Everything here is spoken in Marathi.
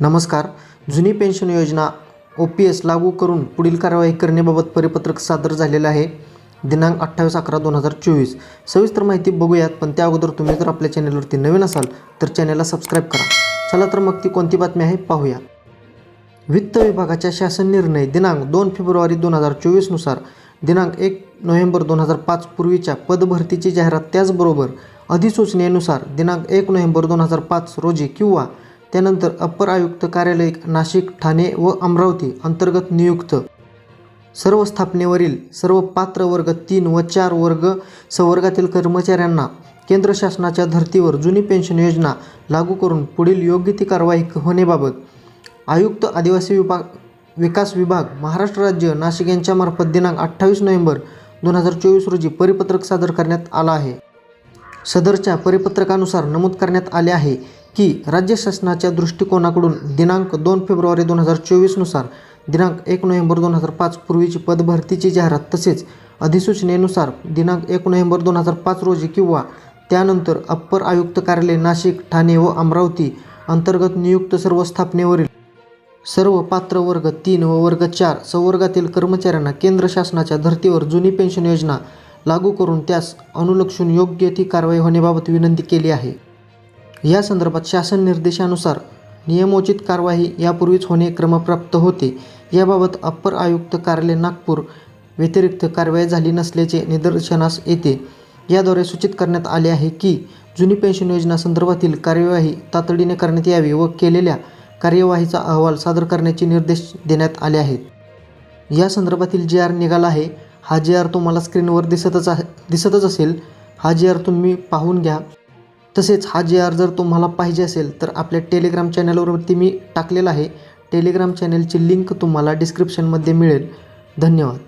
नमस्कार. जुनी पेन्शन योजना ओ पी एस लागू करून पुढील कारवाई करण्याबाबत परिपत्रक सादर झालेलं आहे. दिनांक अठ्ठावीस अकरा दोन हजार चोवीस. सविस्तर माहिती बघूयात पण त्या अगोदर तुम्ही जर आपल्या चॅनलवरती नवीन असाल तर चॅनलला सबस्क्राईब करा. चला तर मग ती कोणती बातमी आहे पाहूया वित्त विभागाच्या शासन निर्णय दिनांक दोन फेब्रुवारी दोन हजार चोवीसनुसार दिनांक एक नोव्हेंबर दोन हजार पाच पूर्वीच्या पदभरतीची जाहिरात त्याचबरोबर अधिसूचनेनुसार दिनांक एक नोव्हेंबर दोन हजार पाच रोजी किंवा त्यानंतर अप्पर आयुक्त कार्यालय नाशिक ठाणे व अमरावती अंतर्गत नियुक्त. सर्व स्थापनेवरील सर्व पात्र वर्ग तीन व चार वर्ग संवर्गातील कर्मचाऱ्यांना केंद्र शासनाच्या धर्तीवर जुनी पेन्शन योजना लागू करून पुढील योग्य ती कारवाई होण्याबाबत आयुक्त आदिवासी विभाग विकास विभाग महाराष्ट्र राज्य नाशिक यांच्यामार्फत दिनांक अठ्ठावीस नोव्हेंबर दोन हजार चोवीस रोजी परिपत्रक सादर करण्यात आला आहे. सदरच्या परिपत्रकानुसार नमूद करण्यात आले आहे की राज्य शासनाच्या दृष्टिकोनाकडून दिनांक दोन फेब्रुवारी दोन हजार चोवीसनुसार दिनांक एक नोव्हेंबर दोन हजार पाच पूर्वीची पदभरतीची जाहिरात तसेच अधिसूचनेनुसार दिनांक एक नोव्हेंबर दोन हजार पाच रोजी किंवा त्यानंतर अप्पर आयुक्त कार्यालय नाशिक ठाणे व अमरावती अंतर्गत नियुक्त सर्व स्थापनेवरील सर्व पात्र वर्ग तीन व वर्ग चार संवर्गातील कर्मचाऱ्यांना केंद्र शासनाच्या धर्तीवर जुनी पेन्शन योजना लागू करून त्यास अनुलक्षून योग्य ती कारवाई होण्याबाबत विनंती केली आहे. या संदर्भात शासन निर्देशानुसार नियमोचित कारवाई यापूर्वीच होणे क्रमप्राप्त होते. याबाबत अप्पर आयुक्त कार्यालय नागपूर व्यतिरिक्त कारवाई झाली नसल्याचे निदर्शनास येते. याद्वारे सूचित करण्यात आले आहे की जुनी पेन्शन योजना संदर्भातील कार्यवाही तातडीने करण्यात यावी व केलेल्या कार्यवाहीचा अहवाल सादर करण्याचे निर्देश देण्यात आले आहेत. या संदर्भातील जी आर निघाला आहे हा जी आर तुम्हाला स्क्रीनवर दिसतच आहे दिसतच असेल हा जी आर तुम्ही पाहून घ्या. तसेच हा जी आर जर तुम्हाला पाहिजे असेल तर आपल्या टेलिग्राम चॅनलवरती मी टाकलेला आहे. टेलिग्राम चॅनलची लिंक तुम्हाला डिस्क्रिप्शनमध्ये मिळेल. धन्यवाद.